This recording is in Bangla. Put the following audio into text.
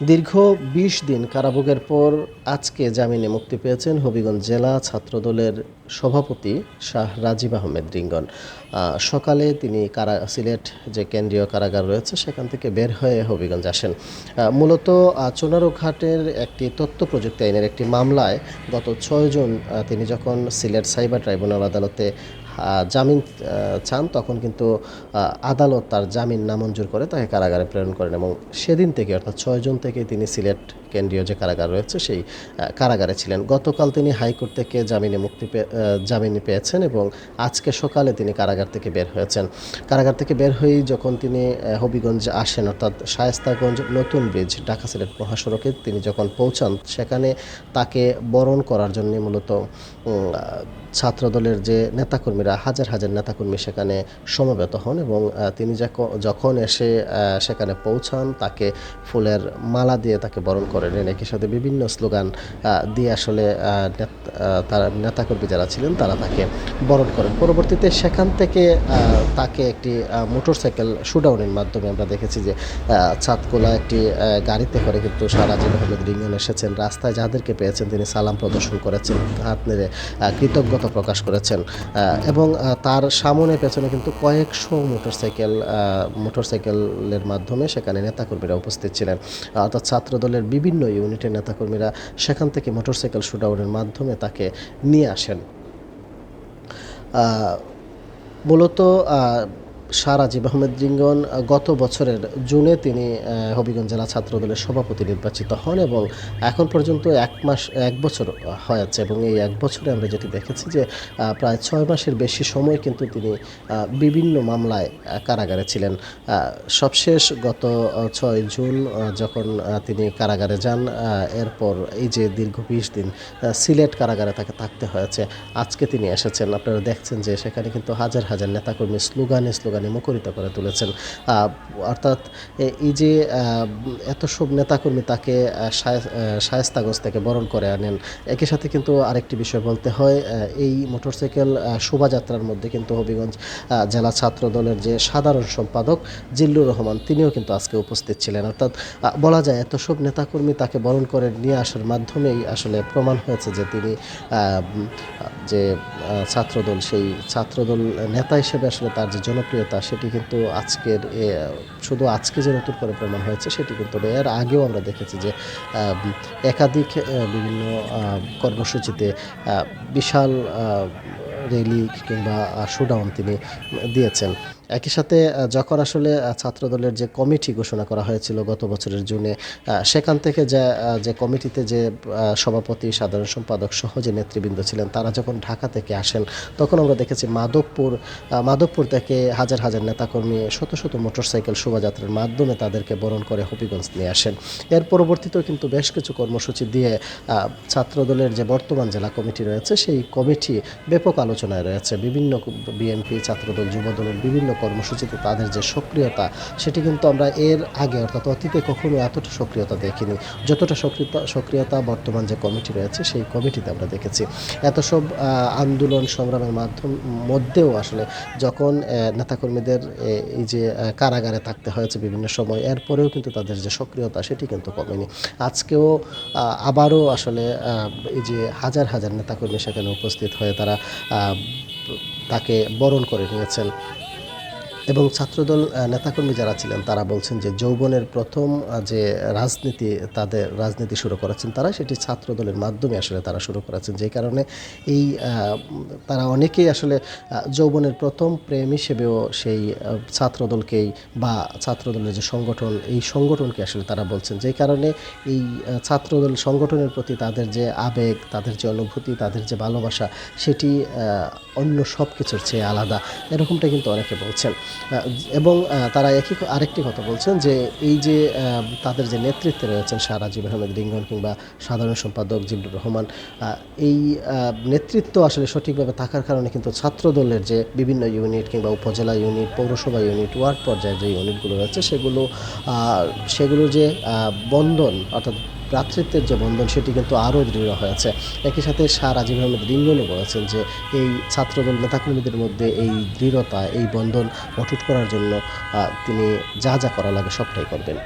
দীর্ঘ বিশ দিন কারাভোগের পর আজকে জামিনে মুক্তি পেয়েছেন হবিগঞ্জ জেলা ছাত্রদলের সভাপতি শাহ রাজীব আহমেদ রিঙ্গন। সকালে তিনি কারা, সিলেট যে কেন্দ্রীয় কারাগার রয়েছে, সেখান থেকে বের হয়ে হবিগঞ্জ আসেন। মূলত চুনারুঘাটের একটি তথ্য প্রযুক্তি আইনের একটি মামলায় গত ছয় জুন তিনি যখন সিলেট সাইবার ট্রাইব্যুনাল আদালতে জামিন চান তখন কিন্তু আদালত তার জামিন নামঞ্জুর করে তাকে কারাগারে প্রেরণ করেন এবং সেদিন থেকে অর্থাৎ ছয় জুন থেকে তিনি সিলেট কেন্দ্রীয় যে কারাগার রয়েছে সেই কারাগারে ছিলেন। গতকাল তিনি হাইকোর্ট থেকে জামিনে মুক্তি পে- আহ, জামিন পেয়েছেন এবং আজকে সকালে তিনি কারাগার থেকে বের হয়েছেন। কারাগার থেকে বের হয়েই যখন তিনি হবিগঞ্জ আসেন অর্থাৎ শায়েস্তাগঞ্জ নতুন ব্রিজ ঢাকা সিলেট মহাসড়কে তিনি যখন পৌঁছান সেখানে তাকে বরণ করার জন্য মূলত ছাত্রদলের যে নেতাকর্মীরা হাজার হাজার নেতাকর্মী সেখানে সমবেত হন এবং তিনি যখন এসে সেখানে পৌঁছান তাকে ফুলের মালা দিয়ে তাকে বরণ করে নেন একই সাথে বিভিন্ন স্লোগান দিয়ে আসলে তারা নেতাকর্মী যারা ছিলেন তারা তাকে বরণ করেন। পরবর্তীতে সেখান থেকে তাকে একটি মোটরসাইকেল শুডাউনের মাধ্যমে আমরা দেখেছি যে আহ, চাঁদকোলা একটি গাড়িতে করে কিন্তু সারাজিন আহমেদ রিঙ্গন এসেছেন। রাস্তায় যাদেরকে পেয়েছেন তিনি সালাম প্রদর্শন করেছেন হাত নেড়ে কৃতজ্ঞতা প্রকাশ করেছেন এবং তার সামনে পেছনে কিন্তু কয়েকশো মোটরসাইকেল মোটরসাইকেলের মাধ্যমে সেখানে নেতাকর্মীরা উপস্থিত ছিলেন। অর্থাৎ ছাত্রদলের বিভিন্ন ইউনিটের নেতাকর্মীরা সেখান থেকে মোটরসাইকেল শুটাউনের মাধ্যমে তাকে নিয়ে আসেন। মূলত রাজীব আহমেদ রিঙ্গন গত বছরের জুনে তিনি হবিগঞ্জ জেলা ছাত্রদলের সভাপতি নির্বাচিত হন এবং এখন পর্যন্ত এক মাস, এক বছর হয়েছে এবং এই এক বছরে আমরা যেটি দেখেছি যে প্রায় ছয় মাসের বেশি সময় কিন্তু তিনি বিভিন্ন মামলায় কারাগারে ছিলেন। সবশেষ গত ছয় জুন যখন তিনি কারাগারে যান এরপর এই যে দীর্ঘ বিশ দিন সিলেট কারাগারে তাকে থাকতে হয়েছে। আজকে তিনি এসেছেন। আপনারা দেখছেন যে সেখানে কিন্তু হাজার হাজার নেতাকর্মী স্লোগানে স্লোগানে মুখরিত করে তুলেছেন। অর্থাৎ এই যে এত সব নেতাকর্মী তাকে আহ, শায়ে- আহ, শায়েস্তাগঞ্জ থেকে বরণ করে আনেন একই সাথে কিন্তু আরেকটি বিষয় বলতে হয় এই মোটরসাইকেল শোভাযাত্রার মধ্যে কিন্তু হবিগঞ্জ জেলা ছাত্র দলের যে সাধারণ সম্পাদক জিল্লুর রহমান তিনিও কিন্তু আজকে উপস্থিত ছিলেন। অর্থাৎ বলা যায় এত সব নেতাকর্মী তাকে বরণ করে নিয়ে আসার মাধ্যমেই আসলে প্রমাণ হয়েছে যে তিনি যে ছাত্রদল, সেই ছাত্রদল নেতা হিসেবে আসলে তার যে জনপ্রিয়তা, সেটি কিন্তু আজকের শুধু আজকে যে নতুন করে প্রমাণ হয়েছে, সেটি কিন্তু। এর আগেও আমরা দেখেছি যে একাধিক বিভিন্ন কর্মসূচিতে বিশাল র্যালি কিংবা শোডাউন তিনি দিয়েছেন। একই সাথে যখন আসলে ছাত্রদলের যে কমিটি ঘোষণা করা হয়েছিল গত বছরের জুনে সেখান থেকে যে যে কমিটিতে যে সভাপতি, সাধারণ সম্পাদক সহ যে নেতৃবৃন্দ ছিলেন, তারা যখন ঢাকা থেকে আসেন, তখন আমরা দেখেছি মাধবপুর মাধবপুর থেকে হাজার হাজার নেতাকর্মী শত শত মোটরসাইকেল শোভাযাত্রার মাধ্যমে তাদেরকে বরণ করে হবিগঞ্জ নিয়ে আসেন। এর পরবর্তীতেও কিন্তু বেশ কিছু কর্মসূচি দিয়ে ছাত্রদলের যে বর্তমান জেলা কমিটি রয়েছে, সেই কমিটি ব্যাপক আলোচনায় রয়েছে। বিভিন্ন বিএনপি ছাত্রদল, যুবদলের বিভিন্ন কর্মসূচিতে তাদের যে সক্রিয়তা, সেটি কিন্তু আমরা এর আগে, অর্থাৎ অতীতে কখনো এতটা সক্রিয়তা দেখিনি। যতটা সক্রিয়তা সক্রিয়তা বর্তমান যে কমিটি রয়েছে, সেই কমিটিতে আমরা দেখেছি। এত সব আন্দোলন সংগ্রামের মাধ্যম, মধ্যেও আসলে যখন নেতাকর্মীদের এই যে কারাগারে থাকতে হয়েছে বিভিন্ন সময়, এরপরেও কিন্তু তাদের যে সক্রিয়তা, সেটি কিন্তু কমেনি। আজকেও আবারও আসলে এই যে হাজার হাজার নেতাকর্মী সেখানে উপস্থিত হয়ে তারা তাকে বরণ করে নিয়েছেন। এবং ছাত্রদল নেতাকর্মী যারা ছিলেন, তারা বলছেন যে যৌবনের প্রথম যে রাজনীতি, তাদের রাজনীতি শুরু করেছেন তারা, সেটি ছাত্রদলের মাধ্যমে আসলে তারা শুরু করেছেন। যে কারণে এই তারা অনেকেই আসলে যৌবনের প্রথম প্রেম হিসেবেও সেই ছাত্রদলকেই বা ছাত্রদলের যে সংগঠন, এই সংগঠনকে আসলে তারা বলছেন। যে কারণে এই ছাত্রদল সংগঠনের প্রতি তাদের যে আবেগ, তাদের যে অনুভূতি, তাদের যে ভালোবাসা, সেটি অন্য সব কিছুর চেয়ে আলাদা। এরকমটা কিন্তু অনেকে বলছেন। এবং তারা একই আরেকটি কথা বলছেন যে এই যে তাদের যে নেতৃত্বে রয়েছেন শাহ রাজীব আহমেদ রিঙ্গন কিংবা সাধারণ সম্পাদক জিল্লুর রহমান এই নেতৃত্ব আসলে সঠিকভাবে থাকার কারণে কিন্তু ছাত্রদলের যে বিভিন্ন ইউনিট কিংবা উপজেলা ইউনিট, পৌরসভা ইউনিট, ওয়ার্ড পর্যায়ের যে ইউনিটগুলো রয়েছে, সেগুলো সেগুলো যে বন্ধন অর্থাৎ ভ্রাতৃত্বের যে বন্ধন, সেটি কিন্তু আরও দৃঢ় হয়েছে। একই সাথে শাহ রাজীব আহমেদ রিঙ্গনও বলেছেন যে এই ছাত্রদল, নেতাকর্মীদের মধ্যে এই দৃঢ়তা, এই বন্ধন অটুট করার জন্য তিনি যা যা করা লাগে সবটাই করবেন।